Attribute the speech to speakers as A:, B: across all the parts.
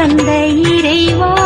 A: தந்த இறைவா.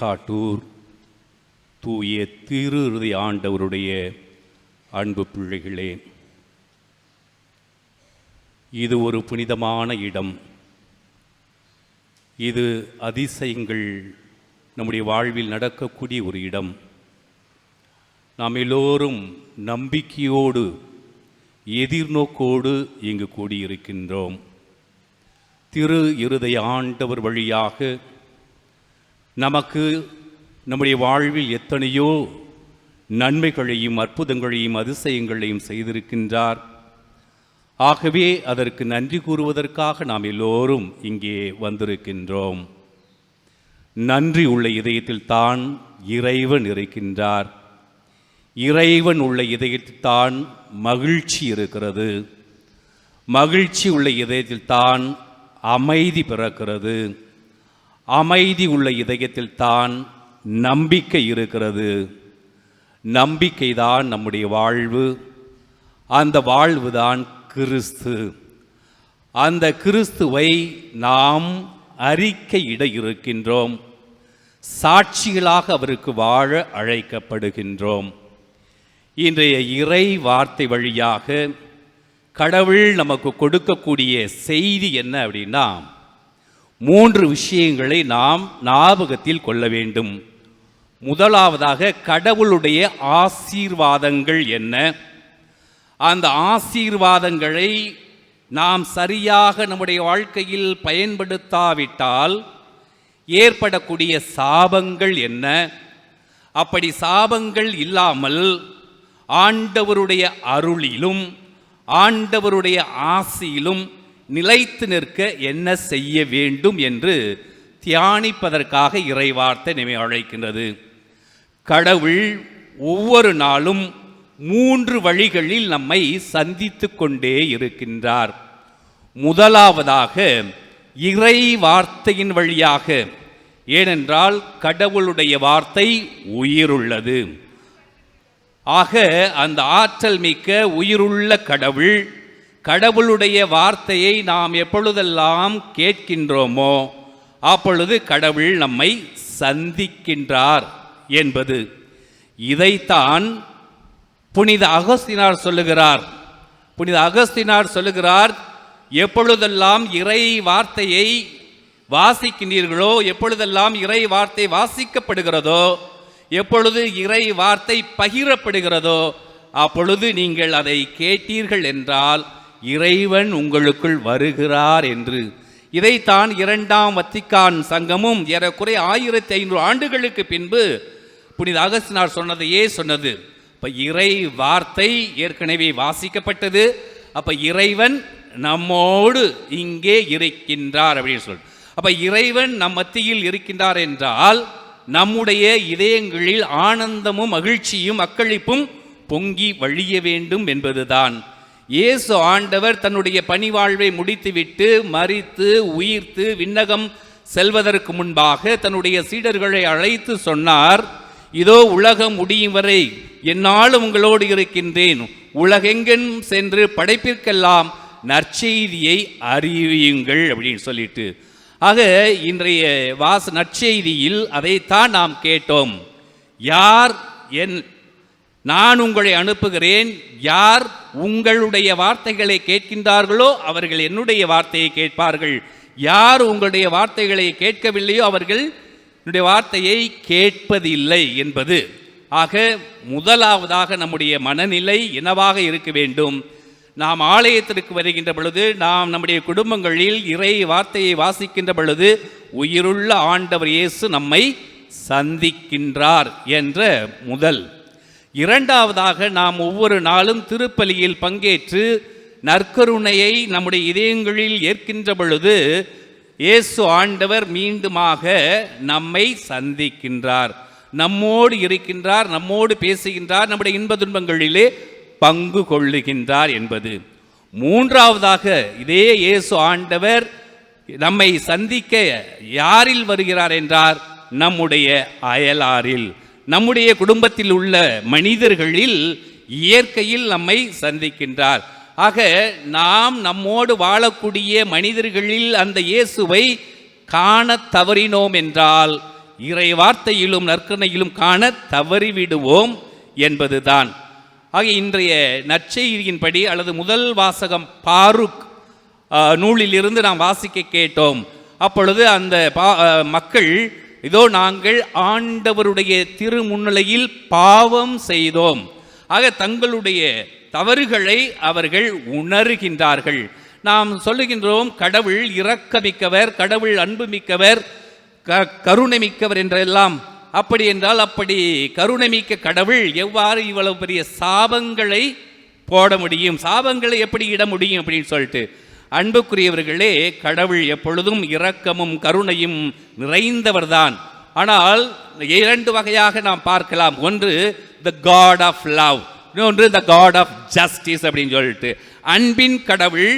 B: காட்டூர் தூய திரு இறுதி ஆண்டவருடைய அன்பு பிள்ளைகளே இது ஒரு புனிதமான இடம். இது அதிசயங்கள் நம்முடைய வாழ்வில் நடக்கக்கூடிய ஒரு இடம். நாம் எல்லோரும் நம்பிக்கையோடு எதிர்நோக்கோடு இங்கு கூடியிருக்கின்றோம். திரு இருதய ஆண்டவர் வழியாக நமக்கு நம்முடைய வாழ்வில் எத்தனையோ நன்மைகளையும் அற்புதங்களையும் அதிசயங்களையும் செய்திருக்கின்றார். ஆகவே அதற்கு நன்றி கூறுவதற்காக நாம் எல்லோரும் இங்கே வந்திருக்கின்றோம். நன்றி உள்ள இதயத்தில் தான் இறைவன் இருக்கின்றார். இறைவன் உள்ள இதயத்தில் தான் மகிழ்ச்சி இருக்கிறது. மகிழ்ச்சி உள்ள இதயத்தில் தான் அமைதி பிறக்கிறது. அமைதி உள்ள இதயத்தில் தான் நம்பிக்கை இருக்கிறது. நம்பிக்கைதான் நம்முடைய வாழ்வு. அந்த வாழ்வு தான் கிறிஸ்து. அந்த கிறிஸ்துவை நாம் அறிக்கையிட இருக்கின்றோம். சாட்சிகளாக அவருக்கு வாழ அழைக்கப்படுகின்றோம். இன்றைய இறை வார்த்தை வழியாக கடவுள் நமக்கு கொடுக்கக்கூடிய செய்தி என்ன அப்படின்னா மூன்று விஷயங்களை நாம் ஞாபகத்தில் கொள்ள வேண்டும். முதலாவதாக கடவுளுடைய ஆசீர்வாதங்கள் என்ன? அந்த ஆசீர்வாதங்களை நாம் சரியாக நம்முடைய வாழ்க்கையில் பயன்படுத்தாவிட்டால் ஏற்படக்கூடிய சாபங்கள் என்ன? அப்படி சாபங்கள் இல்லாமல் ஆண்டவருடைய அருளிலும் ஆண்டவருடைய ஆசியிலும் நிலைத்து நிற்க என்ன செய்ய வேண்டும் என்று தியானிப்பதற்காக இறைவார்த்தை நம்மை அழைக்கின்றது. கடவுள் ஒவ்வொரு நாளும் மூன்று வழிகளில் நம்மை சந்தித்து கொண்டே இருக்கின்றார். முதலாவதாக இறை வார்த்தையின் வழியாக ஏனென்றால் கடவுளுடைய வார்த்தை உயிருள்ளது. ஆக அந்த ஆற்றல் மிக்க உயிருள்ள கடவுள் கடவுளுடைய வார்த்தையை நாம் எப்பொழுதெல்லாம் கேட்கின்றோமோ அப்பொழுது கடவுள் நம்மை சந்திக்கின்றார் என்பது. இதைத்தான் புனித அகஸ்தினார் சொல்லுகிறார். புனித அகஸ்தினார் சொல்லுகிறார் எப்பொழுதெல்லாம் இறை வார்த்தையை வாசிக்கின்றீர்களோ எப்பொழுதெல்லாம் இறை வார்த்தை வாசிக்கப்படுகிறதோ எப்பொழுது இறை வார்த்தை பகிரப்படுகிறதோ அப்பொழுது நீங்கள் அதை கேட்டீர்கள் என்றால் இறைவன் உங்களுக்குள் வருகிறார் என்று. இதைத்தான் இரண்டாம் வத்திக்கான் சங்கமும் ஏறக்குறை ஆயிரத்தி ஐநூறு ஆண்டுகளுக்கு பின்பு புனித அகஸ்தினார் சொன்னதையே சொன்னது. இப்போ இறை வார்த்தை ஏற்கனவே வாசிக்கப்பட்டது. அப்போ இறைவன் நம்மோடு இங்கே இருக்கின்றார் அப்படின்னு சொல். அப்போ இறைவன் நம் மத்தியில் இருக்கின்றார் என்றால் நம்முடைய இதயங்களில் ஆனந்தமும் மகிழ்ச்சியும் அக்களிப்பும் பொங்கி வழிய வேண்டும் என்பதுதான். இயேசு ஆண்டவர் தன்னுடைய பணிவாழ்வை முடித்துவிட்டு மறித்து உயிர்த்து விண்ணகம் செல்வதற்கு முன்பாக தன்னுடைய சீடர்களை அழைத்து சொன்னார் இதோ உலகம் முடியும் வரை என்னாலும் உங்களோடு இருக்கின்றேன். உலகெங்கென் சென்று படைப்பிற்கெல்லாம் நற்செய்தியை அறிவியுங்கள் அப்படின்னு சொல்லிட்டு. ஆக இன்றைய வாச நற்செய்தியில் அதைத்தான் நாம் கேட்டோம். யார் என் நான் உங்களை அனுப்புகிறேன். யார் உங்களுடைய வார்த்தைகளை கேட்கின்றார்களோ அவர்கள் என்னுடைய வார்த்தையை கேட்பார்கள். யார் உங்களுடைய வார்த்தைகளை கேட்கவில்லையோ அவர்கள் என்னுடைய வார்த்தையை கேட்பதில்லை என்பது. ஆக முதலாவதாக நம்முடைய மனநிலை என்னவாக இருக்க வேண்டும்? நாம் ஆலயத்திற்கு வருகின்ற பொழுது நாம் நம்முடைய குடும்பங்களில் இறை வார்த்தையை வாசிக்கின்ற பொழுது உயிருள்ள ஆண்டவர் இயேசு நம்மை சந்திக்கின்றார் என்ற முதல் இரண்டாவதாக நாம் ஒவ்வொரு நாளும் திருப்பலியில் பங்கேற்று நற்கருணையை நம்முடைய இதயங்களில் ஏற்கின்ற பொழுது இயேசு ஆண்டவர் மீண்டுமாக நம்மை சந்திக்கின்றார். நம்மோடு இருக்கின்றார் நம்மோடு பேசுகின்றார் நம்முடைய இன்ப துன்பங்களிலே பங்கு கொள்ளுகின்றார் என்பது. மூன்றாவதாக இதே இயேசு ஆண்டவர் நம்மை சந்திக்க யாரில் வருகிறார் என்றார்? நம்முடைய அயலாரில். நம்முடைய குடும்பத்தில் உள்ள மனிதர்களில் இயற்கையில் நம்மை சந்திக்கின்றார். ஆக நாம் நம்மோடு வாழக்கூடிய மனிதர்களில் அந்த இயேசுவை காணத் தவறினோம் என்றால் இறை வார்த்தையிலும் நற்கனையிலும் காண தவறிவிடுவோம் என்பதுதான். ஆக இன்றைய நற்செய்தியின்படி அல்லது முதல் வாசகம் பாருக் நூலிலிருந்து நாம் வாசிக்க கேட்டோம். அப்பொழுது அந்த பா- மக்கள் இதோ நாங்கள் ஆண்டவருடைய திருமுன்னிலையில் பாவம் செய்தோம். ஆக தங்களுடைய தவறுகளை அவர்கள் உணர்கின்றார்கள். நாம் சொல்லுகின்றோம் கடவுள் இரக்கமிக்கவர் கடவுள் அன்புமிக்கவர் க கருணை மிக்கவர் என்றெல்லாம். அப்படி என்றால் அப்படி கருணை மிக்க கடவுள் எவ்வாறு இவ்வளவு பெரிய சாபங்களை போட முடியும்? சாபங்களை எப்படி இட முடியும் அப்படின்னு சொல்லிட்டு. அன்புக்குரியவர்களே கடவுள் எப்பொழுதும் இரக்கமும் கருணையும் நிறைந்தவர்தான். ஆனால் இரண்டு வகையாக நாம் பார்க்கலாம். ஒன்று த காட் ஆஃப் லவ் இன்னொன்று த காட் ஆஃப் ஜஸ்டிஸ் அப்படின்னு சொல்லிட்டு. அன்பின் கடவுள்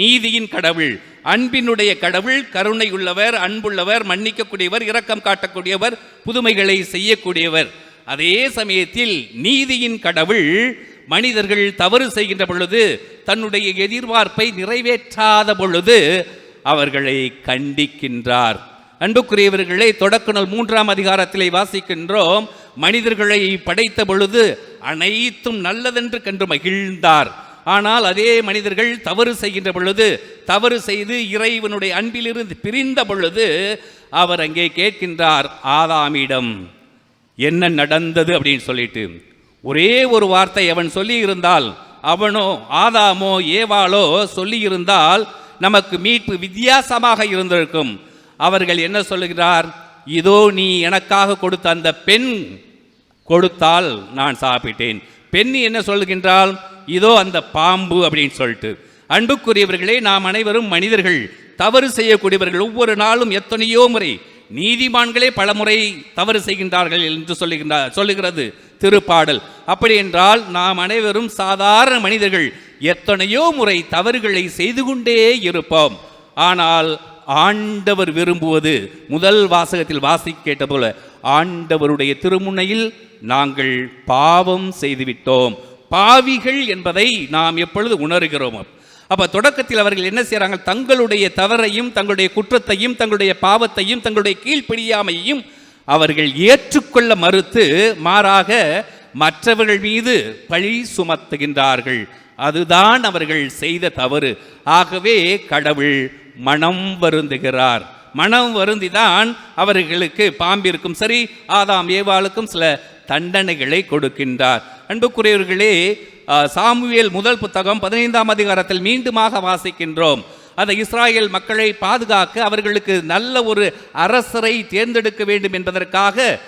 B: நீதியின் கடவுள். அன்பினுடைய கடவுள் கருணை உள்ளவர் அன்புள்ளவர் மன்னிக்கக்கூடியவர் இரக்கம் காட்டக்கூடியவர் புதுமைகளை செய்யக்கூடியவர். அதே சமயத்தில் நீதியின் கடவுள் மனிதர்கள் தவறு செய்கின்ற பொழுது தன்னுடைய எதிர்பார்ப்பை நிறைவேற்றாத பொழுது அவர்களை கண்டிக்கின்றார். அன்புக்குரியவர்களை தொடக்க நூல் மூன்றாம் அதிகாரத்திலே வாசிக்கின்றோம். மனிதர்களை படைத்த பொழுது அனைத்தும் நல்லதென்று கண்டு மகிழ்ந்தார். ஆனால் அதே மனிதர்கள் தவறு செய்கின்ற பொழுது தவறு செய்து இறைவனுடைய அன்பிலிருந்து பிரிந்த பொழுது அவர் அங்கே கேட்கின்றார் ஆதாமிடம் என்ன நடந்தது? அப்படின்னு சொல்லிட்டு. ஒரே ஒரு வார்த்தை அவன் சொல்லி இருந்தால் அவனோ ஆதாமோ ஏவாளோ சொல்லியிருந்தால் நமக்கு மீட்பு வித்தியாசமாக இருந்திருக்கும். அவர்கள் என்ன சொல்லுகிறார்? இதோ நீ எனக்காக கொடுத்த அந்த பெண் கொடுத்தால் நான் சாப்பிட்டேன். பெண் என்ன சொல்கின்றால் இதோ அந்த பாம்பு அப்படின்னு சொல்லிட்டு. அன்புக்குரியவர்களே நாம் அனைவரும் மனிதர்கள் தவறு செய்யக்கூடியவர்கள் ஒவ்வொரு நாளும் எத்தனையோ முறை நீதிமான்களே பலமுறை தவறு செய்கின்றார்கள் என்று சொல்லுகின்றார் சொல்லுகிறது. திருப்பாடல். அப்படி என்றால் நாம் அனைவரும் சாதாரண மனிதர்கள். எத்தனையோ முறை தவறுகளை செய்து கொண்டே இருப்போம். ஆனால் ஆண்டவர் விரும்புவது முதல் வாசகத்தில் வாசி கேட்ட போல ஆண்டவருடைய திருமுனையில் நாங்கள் பாவம் செய்துவிட்டோம். பாவிகள் என்பதை நாம் எப்பொழுது உணர்கிறோம். அப்போ தொடக்கத்தில் அவர்கள் என்ன செய்கிறாங்க தங்களுடைய தவறையும் தங்களுடைய குற்றத்தையும் தங்களுடைய பாவத்தையும் தங்களுடைய கீழ்ப்படியாமையையும் அவர்கள் ஏற்றுக்கொள்ள மறுத்து மாறாக மற்றவர்கள் மீது பழி சுமத்துகின்றார்கள். அதுதான் அவர்கள் செய்த தவறு. ஆகவே கடவுள் மனம் வருந்துகிறார். மனம் வருந்திதான் அவர்களுக்கு பாம்பிற்கும் சரி ஆதாம் ஏவாளுக்கும் சில தண்டனைகளை கொடுக்கின்றார். அன்புக்குரியவர்களே சாமுவேல் முதல் புத்தகம் பதினைந்தாம் அதிகாரத்தில் மீண்டுமாக வாசிக்கின்றோம். அந்த இஸ்ராயல் மக்களை பாதுகாக்க அவர்களுக்கு நல்ல ஒரு அரசரை தேர்ந்தெடுக்க வேண்டும் என்பதற்காக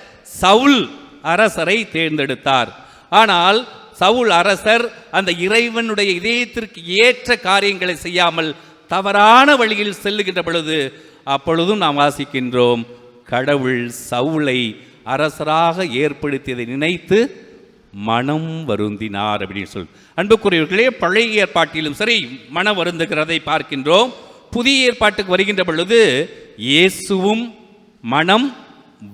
B: சவுல் அரசரை தேர்ந்தெடுத்தார். ஆனால் சவுல் அரசர் அந்த இறைவனுடைய இதயத்திற்கு ஏற்ற காரியங்களை செய்யாமல் தவறான வழியில் செல்லுகின்ற பொழுது அப்பொழுதும் நாம் வாசிக்கின்றோம் கடவுள் சவுளை அரசராக ஏற்படுத்தியதை நினைத்து மனம் வருந்தினார் அப்படின்னு சொல். அன்புக்குரியவர்களே பழைய ஏற்பாட்டிலும் சரி மனம் வருந்துகிறதை பார்க்கின்றோம். புதிய ஏற்பாட்டுக்கு வருகின்ற பொழுது இயேசுவும் மனம்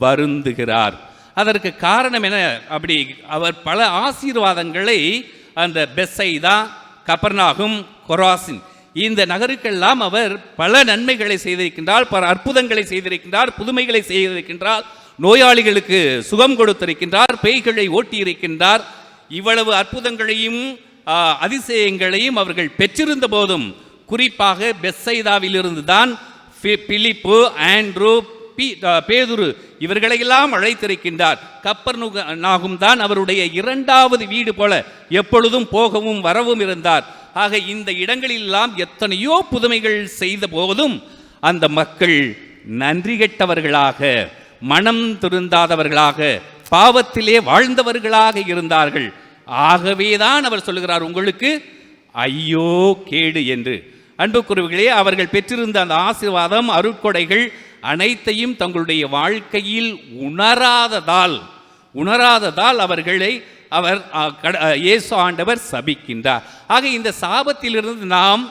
B: வருந்துகிறார். அதற்கு காரணம் என்ன? அப்படி அவர் பல ஆசீர்வாதங்களை அந்த பெஸ்ஸைதா கபர்னாகும் கொராசின் இந்த நகருக்கெல்லாம் அவர் பல நன்மைகளை செய்திருக்கின்றார் பல அற்புதங்களை செய்திருக்கின்றார் புதுமைகளை செய்திருக்கின்றார். நோயாளிகளுக்கு சுகம் கொடுத்திருக்கின்றார் பேய்களை ஓட்டியிருக்கின்றார். இவ்வளவு அற்புதங்களையும் அதிசயங்களையும் அவர்கள் பெற்றிருந்த போதும் குறிப்பாக பெஸ்ஸைதாவிலிருந்து தான் பிலிப்பு ஆண்ட்ரூ பி பேதுரு இவர்களையெல்லாம் அழைத்திருக்கின்றார். கப்பர் நாகும் தான் அவருடைய இரண்டாவது வீடு போல எப்பொழுதும் போகவும் வரவும் இருந்தார். ஆக இந்த இடங்களிலெல்லாம் எத்தனையோ புதுமைகள் செய்த போதும் அந்த மக்கள் நன்றி கெட்டவர்களாக மனம் திருந்தாதவர்களாக பாவத்திலே வாழ்ந்தவர்களாக இருந்தார்கள். ஆகவேதான் அவர் சொல்லுகிறார் உங்களுக்கு ஐயோ கேடு என்று. அன்புக்குருவிகளே அவர்கள் பெற்றிருந்த அந்த ஆசீர்வாதம் அருட்கொடைகள் அனைத்தையும் தங்களுடைய வாழ்க்கையில் உணராததால் உணராததால் அவர்களை அவர் இயேசு ஆண்டவர் சபிக்கின்றார். ஆக இந்த சாபத்திலிருந்து நாம்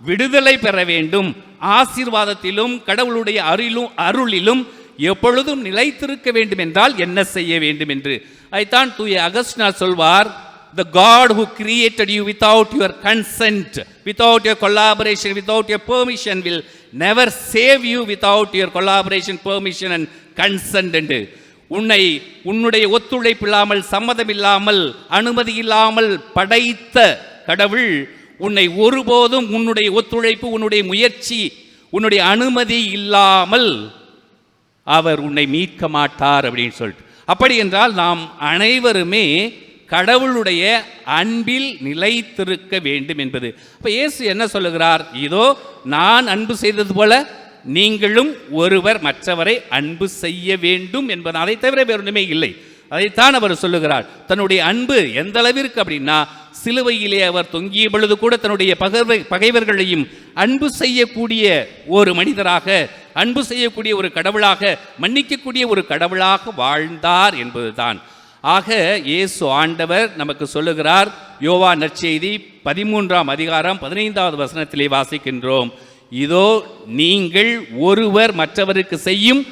B: விடுதலை பெற வேண்டும். ஆசீர்வாதத்திலும் கடவுளுடைய அருளும் அருளிலும் எப்பொழுதும் நிலைத்திருக்க வேண்டும் என்றால் என்ன செய்ய வேண்டும் என்று அதைத்தான் தூய அகஸ்டினார் சொல்வார் the God who created you without your consent without your collaboration without your permission will never save you without your collaboration permission and consent என்று. உன்னை உன்னுடைய ஒத்துழைப்பு இல்லாமல் சம்மதம் இல்லாமல் அனுமதி இல்லாமல் படைத்த கடவுள் உன்னை ஒருபோதும் உன்னுடைய ஒத்துழைப்பு உன்னுடைய முயற்சி உன்னுடைய அனுமதி இல்லாமல் அவர் உன்னை மீட்க மாட்டார் அப்படின்னு சொல்லிட்டு. அப்படி என்றால் நாம் அனைவருமே கடவுளுடைய அன்பில் நிலைத்திருக்க வேண்டும் என்பது. அப்போ இயேசு என்ன சொல்லுகிறார்? இதோ நான் அன்பு செய்தது போல நீங்களும் ஒருவர் மற்றவரை அன்பு செய்ய வேண்டும் என்பது. அதை தவிர வேறொன்றுமே இல்லை. அதைத்தான் அவர் சொல்லுகிறார். தன்னுடைய அன்பு எந்த அளவிற்கு அப்படின்னா சிலுவையிலே அவர் தொங்கிய பொழுது கூட தன்னுடைய பகர்வை பகைவர்களையும் அன்பு செய்யக்கூடிய ஒரு மனிதராக அன்பு செய்யக்கூடிய ஒரு கடவுளாக மன்னிக்கக்கூடிய ஒரு கடவுளாக வாழ்ந்தார் என்பதுதான். ஆக இயேசு ஆண்டவர் நமக்கு சொல்லுகிறார் யோவா நற்செய்தி பதிமூன்றாம் அதிகாரம் பதினைந்தாவது வசனத்திலே வாசிக்கின்றோம். இதோ நீங்கள் ஒருவர் மற்றவருக்கு செய்யும்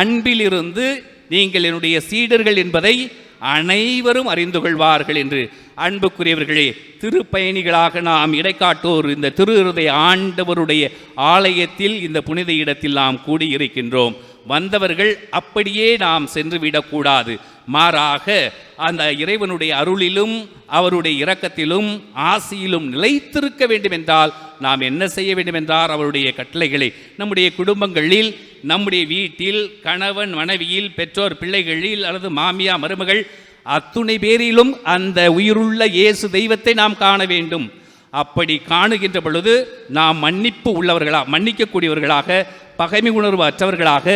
B: அன்பிலிருந்து நீங்கள் என்னுடைய சீடர்கள் என்பதை அனைவரும் அறிந்து கொள்வார்கள் என்று அன்புக்குரியவர்களே திருப்பயணிகளாக நாம் இடைக்காட்டோர் இந்த திரு ஆண்டவருடைய ஆலயத்தில் இந்த புனித இடத்தில் நாம் கூடியிருக்கின்றோம். வந்தவர்கள் அப்படியே நாம் சென்று விடக்கூடாது மாறாக அந்த இறைவனுடைய அருளிலும் அவருடைய இரக்கத்திலும் ஆசியிலும் நிலைத்திருக்க வேண்டும் என்றால் நாம் என்ன செய்ய வேண்டுமென்றால் அவருடைய கட்டளைகளை. நம்முடைய குடும்பங்களில் நம்முடைய வீட்டில் கணவன் மனைவியில் பெற்றோர் பிள்ளைகளில் அல்லது மாமியா மருமகள் அத்துணை பேரிலும் அந்த உயிருள்ள இயேசு தெய்வத்தை நாம் காண வேண்டும். அப்படி காணுகின்ற பொழுது நாம் மன்னிப்பு உள்ளவர்களாக மன்னிக்கக்கூடியவர்களாக பகைமை உணர்வு அற்றவர்களாக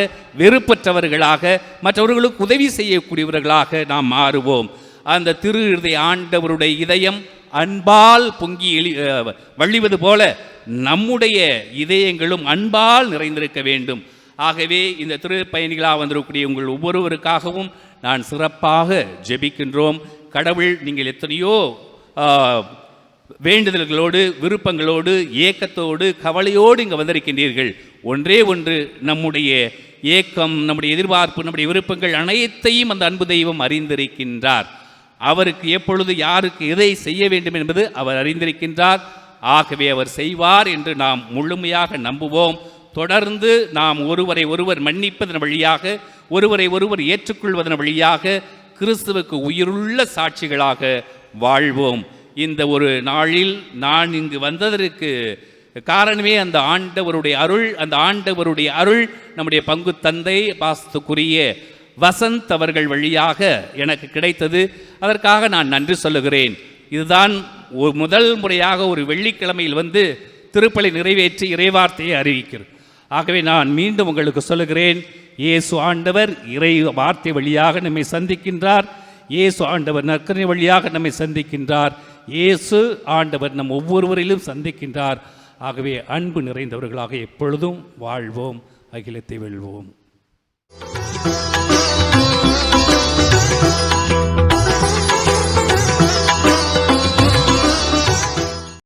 B: வெறுப்பற்றவர்களாக மற்றவர்களுக்கு உதவி செய்யக்கூடியவர்களாக நாம் மாறுவோம். அந்த திரு இருதய ஆண்டவருடைய இதயம் அன்பால் பொங்கி எழி வழிவது போல நம்முடைய இதயங்களும் அன்பால் நிறைந்திருக்க வேண்டும். ஆகவே இந்த திருப்பயணிகளாக வந்திருக்கக்கூடிய உங்கள் ஒவ்வொருவருக்காகவும் நான் சிறப்பாக ஜெபிக்கின்றோம். கடவுள் நீங்கள் எத்தனையோ வேண்டுதல்களோடு விருப்பங்களோடு ஏக்கத்தோடு கவலையோடு இங்கே வந்திருக்கின்றீர்கள். ஒன்றே ஒன்று நம்முடைய ஏக்கம் நம்முடைய எதிர்பார்ப்பு நம்முடைய விருப்பங்கள் அனைத்தையும் அந்த அன்பு தெய்வம் அறிந்திருக்கின்றார். அவருக்கு எப்பொழுது யாருக்கு எதை செய்ய வேண்டும் என்பது அவர் அறிந்திருக்கின்றார். ஆகவே அவர் செய்வார் என்று நாம் முழுமையாக நம்புவோம். தொடர்ந்து நாம் ஒருவரை ஒருவர் மன்னிப்பதன் வழியாக ஒருவரை ஒருவர் ஏற்றுக்கொள்வதன் வழியாக கிறிஸ்துவுக்கு உயிருள்ள சாட்சிகளாக வாழ்வோம். இந்த ஒரு நாளில் நான் இங்கு வந்ததற்கு காரணமே அந்த ஆண்டவருடைய அருள் அந்த ஆண்டவருடைய அருள் நம்முடைய பங்கு தந்தை பாஸ்துக்குரிய வசந்த் அவர்கள் வழியாக எனக்கு கிடைத்தது. அதற்காக நான் நன்றி சொல்லுகிறேன். இதுதான் ஒரு முதல் முறையாக ஒரு வெள்ளிக்கிழமையில் வந்து திருப்பலை நிறைவேற்றி இறைவார்த்தையை அறிவிக்கிறது. ஆகவே நான் மீண்டும் உங்களுக்கு சொல்லுகிறேன் இயேசு ஆண்டவர் இறை வார்த்தை வழியாக நம்மை சந்திக்கின்றார். இயேசு ஆண்டவர் நற்கரை வழியாக நம்மை சந்திக்கின்றார். இயேசு ஆண்டவர் நம் ஒவ்வொருவரிலும் சந்திக்கின்றார். ஆகவே அன்பு நிறைந்தவர்களாக எப்பொழுதும் வாழ்வோம் அகிலத்தை வெல்வோம்.